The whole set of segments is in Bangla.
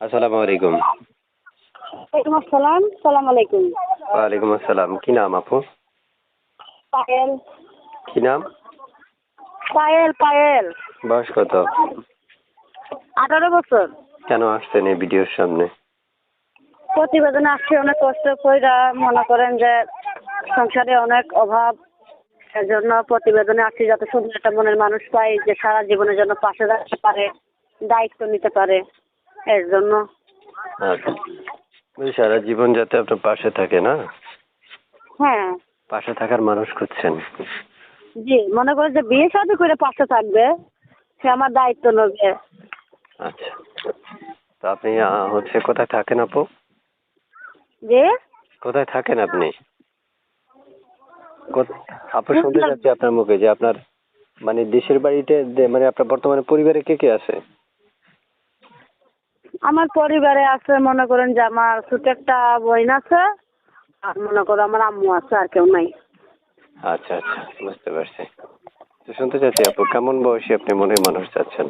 আসসালামু আলাইকুম। ওয়ালাইকুম আসসালাম সালাম আলাইকুম। ওয়ালাইকুম আসসালাম কি নাম আপু? পায়েল। কি নাম? পায়েল পায়েল। বয়স কত? আঠারো বছর। কেন আসছেন এই ভিডিওর সামনে? প্রতিবেদনে আসছে অনেক কষ্ট কইরা মনে করেন যে সংসারে অনেক অভাব। সেজন্য প্রতিবেদনে আসছি যাতে সুন্দর একটা মনের মানুষ পাই যে সারা জীবনের জন্য পাশে রাখতে পারে দায়িত্ব নিতে পারে। এর জন্য। আচ্ছা। সারা জীবন যাতে আপনার পাশে থাকে না? হ্যাঁ। পাশে থাকার মানুষ খুঁজছেন। জি মনে করেন যে বিয়ে শাদী করে পাশে থাকবে সে আমার দায়িত্ব নেবে। আচ্ছা। তো আপনি হচ্ছে কোথায় থাকেন আপু? যে? কোথায় থাকেন আপনি? আপু শুনতে যাচ্ছি আপনার মুখে যে আপনার মানে দেশের বাড়িতে মানে আপনার বর্তমানে পরিবারে কে কে আছে? আমার পরিবারে আছে মনে করেন যে আমার ছোট একটা বোন আছে আর মনে করো আমার আম্মু আছে আর কেউ নাই। আচ্ছা আচ্ছা বুঝতে পারছি। তো শুনতে চাচ্ছি আপু কেমন বয়সী আপনি মনে মানুষ চাচ্ছেন?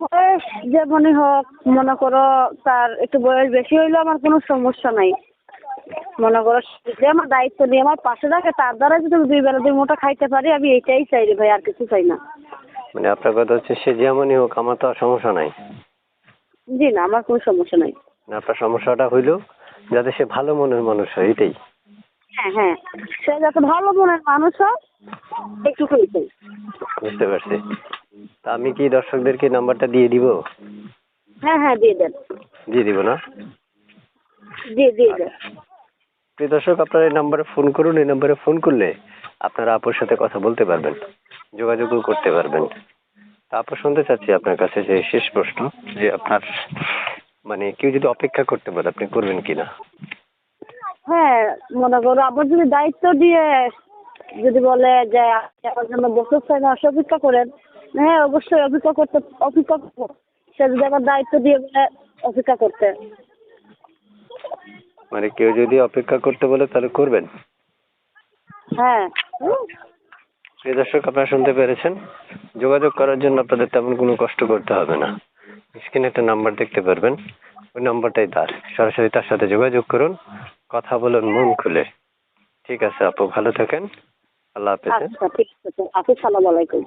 বয়স যেমনই হোক মনে করো তার একটু বয়স বেশি হইলেও আমার কোনো সমস্যা নাই। মনে করো যে আমার দায়িত্ব নিয়ে আমার পাশে থাকে তার দ্বারা যদি দুই বেলা দুই মোটা খাইতে পারি আমি এইটাই চাই রে ভাই আর কিছু চাই না। মানে আপনার কথা হচ্ছে সে যেমনই হোক আমার তো আর সমস্যা নাই। জি না আমার কোনো সমস্যা নাই। আপনার সমস্যাটা হইল যাতে সে ভালো মনের মানুষ হয় এটাই। হ্যাঁ হ্যাঁ সে যাতে ভালো মনের মানুষ হয় একটুকুই চাই বুঝতে পারছি। তা আমি কি দর্শকদেরকে নাম্বারটা দিয়ে দিব? হ্যাঁ হ্যাঁ দিয়ে দেন। দিয়ে দিব না? দিয়ে দিয়ে দেন। প্রিয় দর্শক আপনারা এই নাম্বারে ফোন করুন এই নাম্বারে ফোন করলে আপনারা আপুর সাথে কথা বলতে পারবেন যোগাযোগও করতে পারবেন। তা আপু শুনতে চাচ্ছি আপনার কাছে যে শেষ প্রশ্ন যে আপনার মানে কেউ যদি অপেক্ষা করতে পারে আপনি করবেন কিনা? হ্যাঁ মনে করো আবার যদি দায়িত্ব দিয়ে যদি বলে যে আমার জন্য বছর ছয় মাস অপেক্ষা করেন। হ্যাঁ অবশ্যই অপেক্ষা করতে অপেক্ষা করব। সে যদি আমার দায়িত্ব দিয়ে বলে অপেক্ষা করতে। মানে কেউ যদি অপেক্ষা করতে বলে তাহলে করবেন? হ্যাঁ। প্রিয় দর্শক আপনারা শুনতে পেরেছেন? যোগাযোগ করার জন্য আপনাদের তেমন কোনো কষ্ট করতে হবে না। স্ক্রিনে একটা নাম্বার দেখতে পারবেন। ওই নাম্বারটাই তার। সরাসরি তার সাথে যোগাযোগ করুন, কথা বলুন, মন খুলে। ঠিক আছে আপু, ভালো থাকেন। আল্লাহ হাফেজ আসসালামু আচ্ছা আপু আলাইকুম।